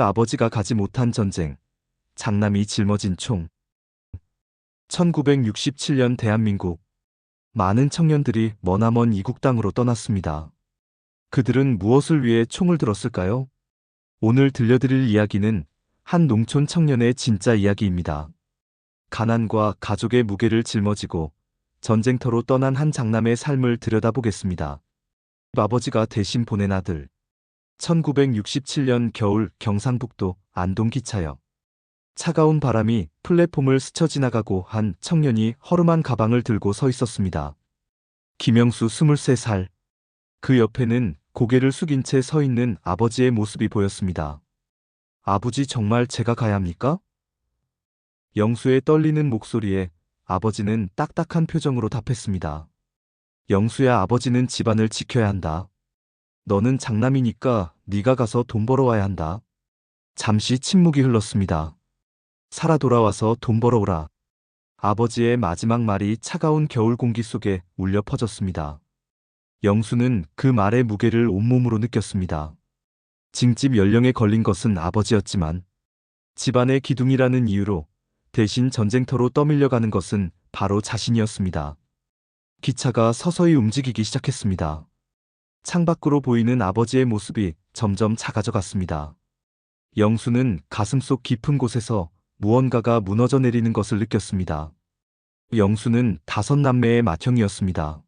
아버지가 가지 못한 전쟁, 장남이 짊어진 총. 1967년 대한민국. 많은 청년들이 머나먼 이국 땅으로 떠났습니다. 그들은 무엇을 위해 총을 들었을까요? 오늘 들려드릴 이야기는 한 농촌 청년의 진짜 이야기입니다. 가난과 가족의 무게를 짊어지고 전쟁터로 떠난 한 장남의 삶을 들여다보겠습니다. 아버지가 대신 보낸 아들. 1967년 겨울 경상북도 안동 기차역. 차가운 바람이 플랫폼을 스쳐 지나가고 한 청년이 허름한 가방을 들고 서 있었습니다. 김영수 23살. 그 옆에는 고개를 숙인 채 서 있는 아버지의 모습이 보였습니다. 아버지 정말 제가 가야 합니까? 영수의 떨리는 목소리에 아버지는 딱딱한 표정으로 답했습니다. 영수야 아버지는 집안을 지켜야 한다. 너는 장남이니까 네가 가서 돈 벌어와야 한다. 잠시 침묵이 흘렀습니다. 살아 돌아와서 돈 벌어오라. 아버지의 마지막 말이 차가운 겨울 공기 속에 울려 퍼졌습니다. 영수는 그 말의 무게를 온몸으로 느꼈습니다. 징집 연령에 걸린 것은 아버지였지만 집안의 기둥이라는 이유로 대신 전쟁터로 떠밀려가는 것은 바로 자신이었습니다. 기차가 서서히 움직이기 시작했습니다. 창밖으로 보이는 아버지의 모습이 점점 작아져 갔습니다. 영수는 가슴속 깊은 곳에서 무언가가 무너져 내리는 것을 느꼈습니다. 영수는 다섯 남매의 맏형이었습니다.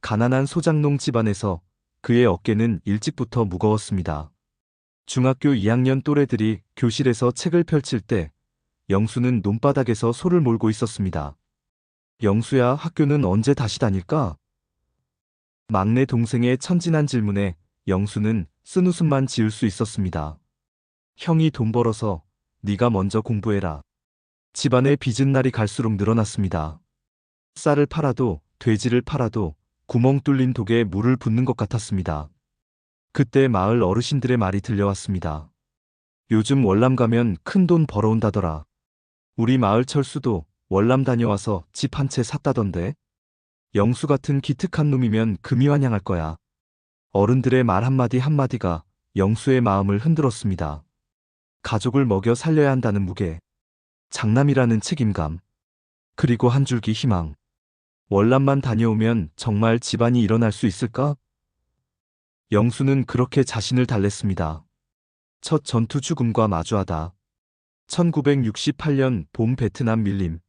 가난한 소장농 집안에서 그의 어깨는 일찍부터 무거웠습니다. 중학교 2학년 또래들이 교실에서 책을 펼칠 때 영수는 논바닥에서 소를 몰고 있었습니다. 영수야 학교는 언제 다시 다닐까? 막내 동생의 천진한 질문에 영수는 쓴웃음만 지을 수 있었습니다. 형이 돈 벌어서 네가 먼저 공부해라. 집안의 빚은 날이 갈수록 늘어났습니다. 쌀을 팔아도 돼지를 팔아도 구멍 뚫린 독에 물을 붓는 것 같았습니다. 그때 마을 어르신들의 말이 들려왔습니다. 요즘 월남 가면 큰 돈 벌어온다더라. 우리 마을 철수도 월남 다녀와서 집 한 채 샀다던데. 영수 같은 기특한 놈이면 금이 환영할 거야. 어른들의 말 한마디 한마디가 영수의 마음을 흔들었습니다. 가족을 먹여 살려야 한다는 무게. 장남이라는 책임감. 그리고 한 줄기 희망. 월남만 다녀오면 정말 집안이 일어날 수 있을까? 영수는 그렇게 자신을 달랬습니다. 첫 전투 죽음과 마주하다. 1968년 봄 베트남 밀림.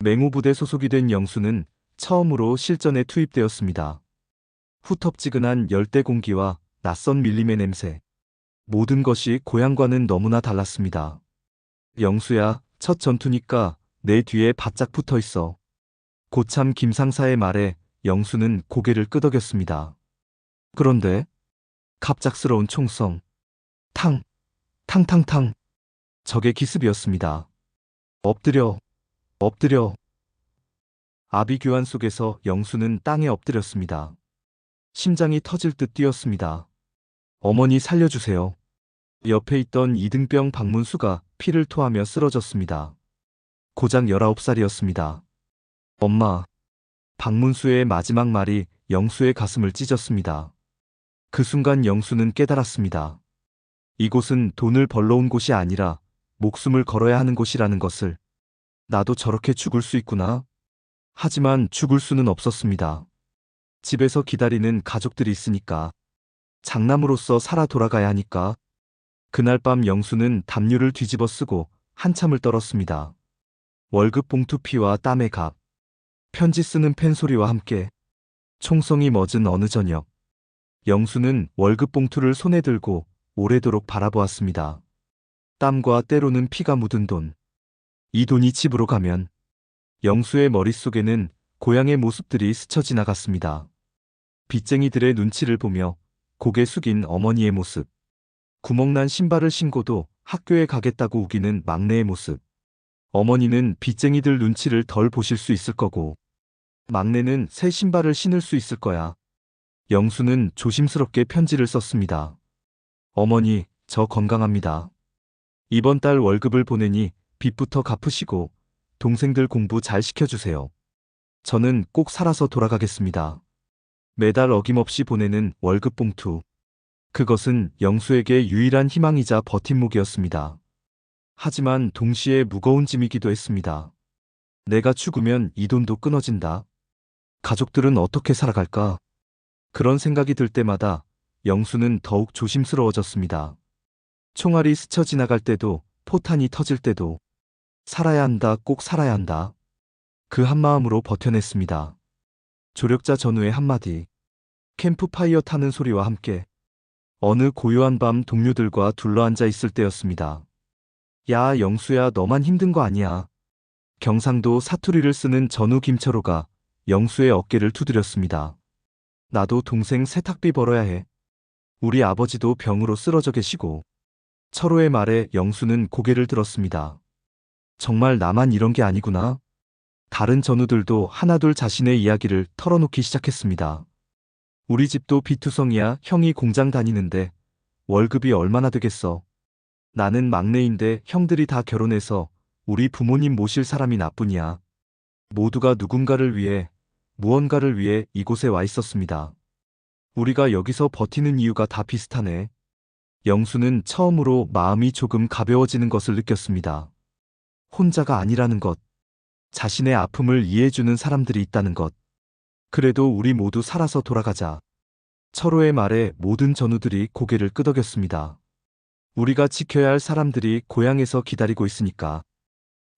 맹호부대 소속이 된 영수는 처음으로 실전에 투입되었습니다. 후텁지근한 열대 공기와 낯선 밀림의 냄새. 모든 것이 고향과는 너무나 달랐습니다. 영수야, 첫 전투니까 내 뒤에 바짝 붙어 있어. 고참 김상사의 말에 영수는 고개를 끄덕였습니다. 그런데 갑작스러운 총성. 탕, 탕탕탕. 적의 기습이었습니다. 엎드려, 엎드려. 아비규환 속에서 영수는 땅에 엎드렸습니다. 심장이 터질 듯 뛰었습니다. 어머니 살려주세요. 옆에 있던 이등병 박문수가 피를 토하며 쓰러졌습니다. 고작 19살이었습니다. 엄마. 박문수의 마지막 말이 영수의 가슴을 찢었습니다. 그 순간 영수는 깨달았습니다. 이곳은 돈을 벌러 온 곳이 아니라 목숨을 걸어야 하는 곳이라는 것을. 나도 저렇게 죽을 수 있구나. 하지만 죽을 수는 없었습니다. 집에서 기다리는 가족들이 있으니까. 장남으로서 살아 돌아가야 하니까. 그날 밤 영수는 담요를 뒤집어 쓰고 한참을 떨었습니다. 월급 봉투 피와 땀의 값. 편지 쓰는 펜 소리와 함께 총성이 멎은 어느 저녁. 영수는 월급 봉투를 손에 들고 오래도록 바라보았습니다. 땀과 때로는 피가 묻은 돈. 이 돈이 집으로 가면 영수의 머릿속에는 고향의 모습들이 스쳐 지나갔습니다. 빚쟁이들의 눈치를 보며 고개 숙인 어머니의 모습. 구멍난 신발을 신고도 학교에 가겠다고 우기는 막내의 모습. 어머니는 빚쟁이들 눈치를 덜 보실 수 있을 거고, 막내는 새 신발을 신을 수 있을 거야. 영수는 조심스럽게 편지를 썼습니다. 어머니, 저 건강합니다. 이번 달 월급을 보내니 빚부터 갚으시고 동생들 공부 잘 시켜주세요. 저는 꼭 살아서 돌아가겠습니다. 매달 어김없이 보내는 월급 봉투. 그것은 영수에게 유일한 희망이자 버팀목이었습니다. 하지만 동시에 무거운 짐이기도 했습니다. 내가 죽으면 이 돈도 끊어진다. 가족들은 어떻게 살아갈까? 그런 생각이 들 때마다 영수는 더욱 조심스러워졌습니다. 총알이 스쳐 지나갈 때도 포탄이 터질 때도 살아야 한다, 꼭 살아야 한다. 그 한마음으로 버텨냈습니다. 조력자 전우의 한마디. 캠프파이어 타는 소리와 함께 어느 고요한 밤 동료들과 둘러앉아 있을 때였습니다. 야, 영수야, 너만 힘든 거 아니야. 경상도 사투리를 쓰는 전우 김철호가 영수의 어깨를 두드렸습니다. 나도 동생 세탁비 벌어야 해. 우리 아버지도 병으로 쓰러져 계시고. 철호의 말에 영수는 고개를 들었습니다. 정말 나만 이런 게 아니구나. 다른 전우들도 하나둘 자신의 이야기를 털어놓기 시작했습니다. 우리 집도 비투성이야 형이 공장 다니는데 월급이 얼마나 되겠어. 나는 막내인데 형들이 다 결혼해서 우리 부모님 모실 사람이 나뿐이야. 모두가 누군가를 위해 무언가를 위해 이곳에 와 있었습니다. 우리가 여기서 버티는 이유가 다 비슷하네. 영수는 처음으로 마음이 조금 가벼워지는 것을 느꼈습니다. 혼자가 아니라는 것. 자신의 아픔을 이해해주는 사람들이 있다는 것. 그래도 우리 모두 살아서 돌아가자. 철호의 말에 모든 전우들이 고개를 끄덕였습니다. 우리가 지켜야 할 사람들이 고향에서 기다리고 있으니까.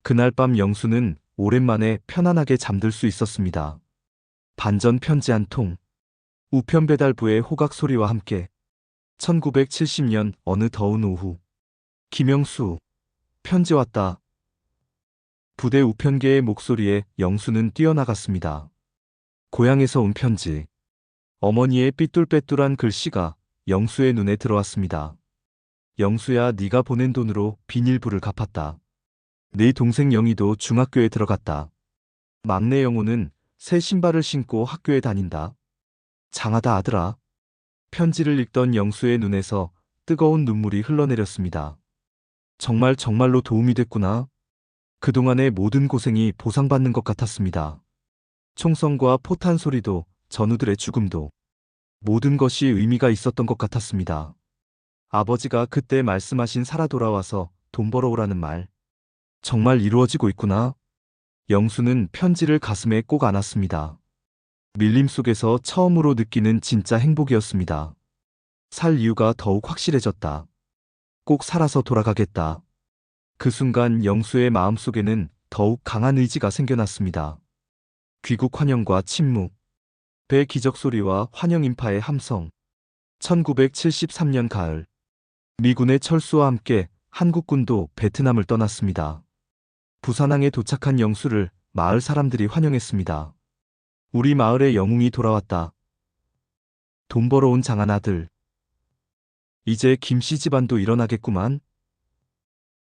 그날 밤 영수는 오랜만에 편안하게 잠들 수 있었습니다. 반전 편지 한 통. 우편 배달부의 호각 소리와 함께 1970년 어느 더운 오후. 김영수. 편지 왔다. 부대 우편계의 목소리에 영수는 뛰어나갔습니다. 고향에서 온 편지. 어머니의 삐뚤빼뚤한 글씨가 영수의 눈에 들어왔습니다. 영수야 네가 보낸 돈으로 비닐부를 갚았다. 네 동생 영희도 중학교에 들어갔다. 막내 영호는 새 신발을 신고 학교에 다닌다. 장하다 아들아. 편지를 읽던 영수의 눈에서 뜨거운 눈물이 흘러내렸습니다. 정말 정말로 도움이 됐구나. 그동안의 모든 고생이 보상받는 것 같았습니다. 총성과 포탄 소리도 전우들의 죽음도 모든 것이 의미가 있었던 것 같았습니다. 아버지가 그때 말씀하신 살아 돌아와서 돈 벌어오라는 말. 정말 이루어지고 있구나. 영수는 편지를 가슴에 꼭 안았습니다. 밀림 속에서 처음으로 느끼는 진짜 행복이었습니다. 살 이유가 더욱 확실해졌다. 꼭 살아서 돌아가겠다. 그 순간 영수의 마음속에는 더욱 강한 의지가 생겨났습니다. 귀국 환영과 침묵, 배 기적 소리와 환영 인파의 함성. 1973년 가을, 미군의 철수와 함께 한국군도 베트남을 떠났습니다. 부산항에 도착한 영수를 마을 사람들이 환영했습니다. 우리 마을의 영웅이 돌아왔다. 돈 벌어온 장한 아들. 이제 김씨 집안도 일어나겠구만.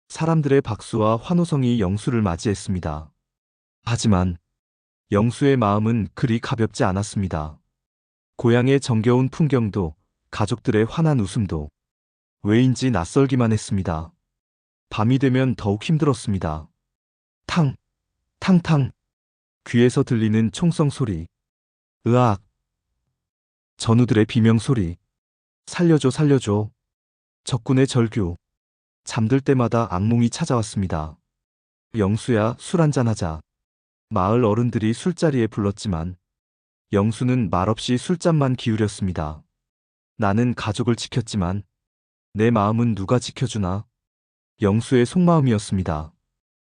사람들의 박수와 환호성이 영수를 맞이했습니다. 하지만 영수의 마음은 그리 가볍지 않았습니다. 고향의 정겨운 풍경도 가족들의 환한 웃음도 왜인지 낯설기만 했습니다. 밤이 되면 더욱 힘들었습니다. 탕, 탕탕. 귀에서 들리는 총성 소리. 으악. 전우들의 비명 소리. 살려줘, 살려줘. 적군의 절규. 잠들 때마다 악몽이 찾아왔습니다. 영수야, 술 한잔 하자. 마을 어른들이 술자리에 불렀지만 영수는 말없이 술잔만 기울였습니다. 나는 가족을 지켰지만 내 마음은 누가 지켜주나? 영수의 속마음이었습니다.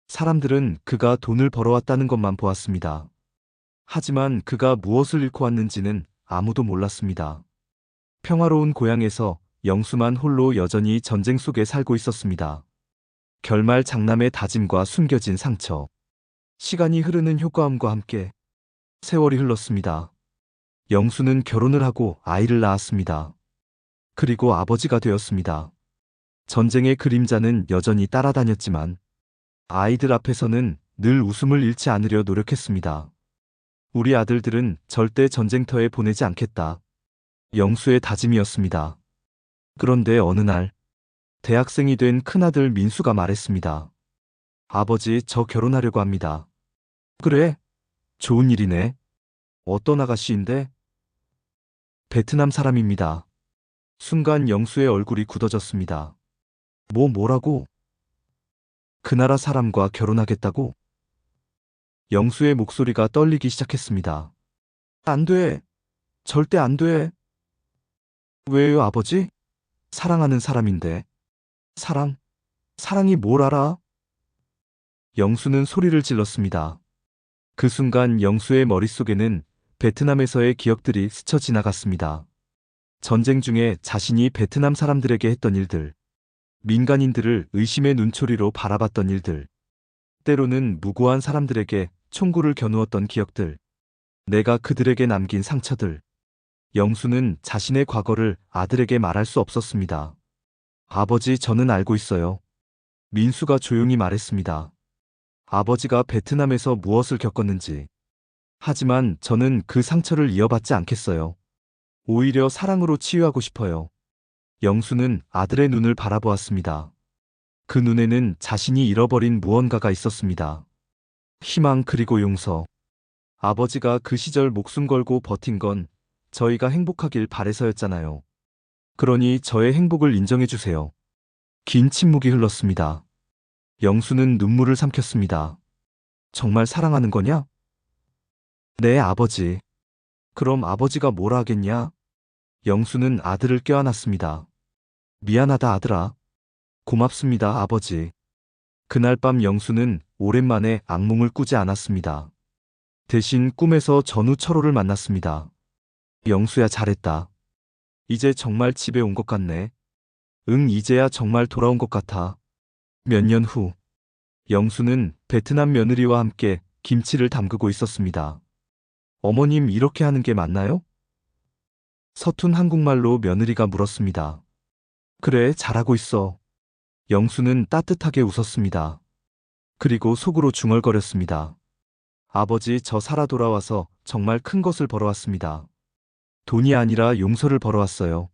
사람들은 그가 돈을 벌어왔다는 것만 보았습니다. 하지만 그가 무엇을 잃고 왔는지는 아무도 몰랐습니다. 평화로운 고향에서 영수만 홀로 여전히 전쟁 속에 살고 있었습니다. 결말 장남의 다짐과 숨겨진 상처. 시간이 흐르는 효과음과 함께 세월이 흘렀습니다. 영수는 결혼을 하고 아이를 낳았습니다. 그리고 아버지가 되었습니다. 전쟁의 그림자는 여전히 따라다녔지만 아이들 앞에서는 늘 웃음을 잃지 않으려 노력했습니다. 우리 아들들은 절대 전쟁터에 보내지 않겠다. 영수의 다짐이었습니다. 그런데 어느 날 대학생이 된 큰아들 민수가 말했습니다. 아버지, 저 결혼하려고 합니다. 그래? 좋은 일이네. 어떤 아가씨인데? 베트남 사람입니다. 순간 영수의 얼굴이 굳어졌습니다. 뭐 뭐라고? 그 나라 사람과 결혼하겠다고? 영수의 목소리가 떨리기 시작했습니다. 안 돼. 절대 안 돼. 왜요, 아버지? 사랑하는 사람인데. 사랑? 사랑이 뭘 알아? 영수는 소리를 질렀습니다. 그 순간 영수의 머릿속에는 베트남에서의 기억들이 스쳐 지나갔습니다. 전쟁 중에 자신이 베트남 사람들에게 했던 일들, 민간인들을 의심의 눈초리로 바라봤던 일들, 때로는 무고한 사람들에게 총구를 겨누었던 기억들, 내가 그들에게 남긴 상처들. 영수는 자신의 과거를 아들에게 말할 수 없었습니다. 아버지, 저는 알고 있어요. 민수가 조용히 말했습니다. 아버지가 베트남에서 무엇을 겪었는지. 하지만 저는 그 상처를 이어받지 않겠어요. 오히려 사랑으로 치유하고 싶어요. 영수는 아들의 눈을 바라보았습니다. 그 눈에는 자신이 잃어버린 무언가가 있었습니다. 희망 그리고 용서. 아버지가 그 시절 목숨 걸고 버틴 건 저희가 행복하길 바래서였잖아요. 그러니 저의 행복을 인정해 주세요. 긴 침묵이 흘렀습니다. 영수는 눈물을 삼켰습니다. 정말 사랑하는 거냐? 네, 아버지. 그럼 아버지가 뭐라 하겠냐? 영수는 아들을 껴안았습니다. 미안하다, 아들아. 고맙습니다, 아버지. 그날 밤 영수는 오랜만에 악몽을 꾸지 않았습니다. 대신 꿈에서 전우 철호를 만났습니다. 영수야, 잘했다. 이제 정말 집에 온 것 같네. 응, 이제야 정말 돌아온 것 같아. 몇 년 후, 영수는 베트남 며느리와 함께 김치를 담그고 있었습니다. 어머님 이렇게 하는 게 맞나요? 서툰 한국말로 며느리가 물었습니다. 그래, 잘하고 있어. 영수는 따뜻하게 웃었습니다. 그리고 속으로 중얼거렸습니다. 아버지, 저 살아 돌아와서 정말 큰 것을 벌어왔습니다. 돈이 아니라 용서를 벌어왔어요.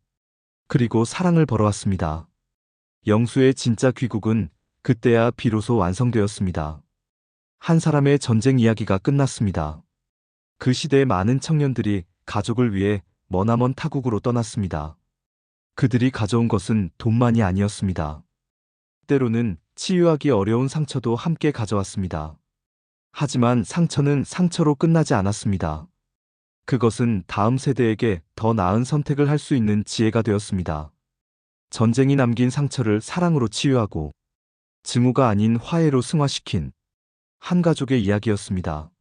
그리고 사랑을 벌어왔습니다. 영수의 진짜 귀국은 그때야 비로소 완성되었습니다. 한 사람의 전쟁 이야기가 끝났습니다. 그 시대의 많은 청년들이 가족을 위해 머나먼 타국으로 떠났습니다. 그들이 가져온 것은 돈만이 아니었습니다. 때로는 치유하기 어려운 상처도 함께 가져왔습니다. 하지만 상처는 상처로 끝나지 않았습니다. 그것은 다음 세대에게 더 나은 선택을 할 수 있는 지혜가 되었습니다. 전쟁이 남긴 상처를 사랑으로 치유하고 증오가 아닌 화해로 승화시킨 한 가족의 이야기였습니다.